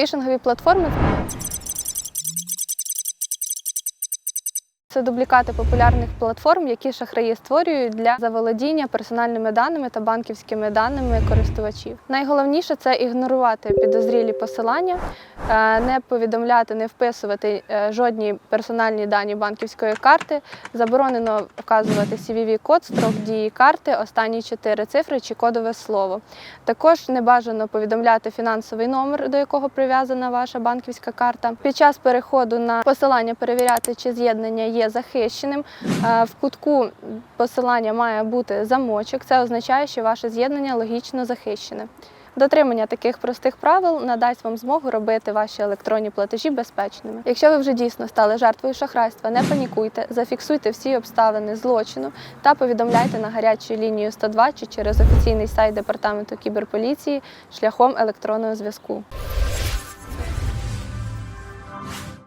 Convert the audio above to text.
Фішингові платформи це дублікати популярних платформ, які шахраї створюють для заволодіння персональними даними та банківськими даними користувачів. Найголовніше це ігнорувати підозрілі посилання, е, не повідомляти, не вписувати е, жодні персональні дані банківської карти. Заборонено вказувати CVV-код, строк дії карти, останні чотири цифри чи кодове слово. Також не бажано повідомляти фінансовий номер, до якого прив'язана ваша банківська карта. Під час переходу на посилання перевіряти, чи з'єднання є захищеним. Е, В кутку посилання має бути замочок. Це означає, що ваше з'єднання логічно захищене. Дотримання таких простих правил надасть вам змогу робити ваші електронні платежі безпечними. Якщо ви вже дійсно стали жертвою шахрайства, не панікуйте, зафіксуйте всі обставини злочину та повідомляйте на гарячу лінію 102 чи через офіційний сайт департаменту кіберполіції шляхом електронного зв'язку.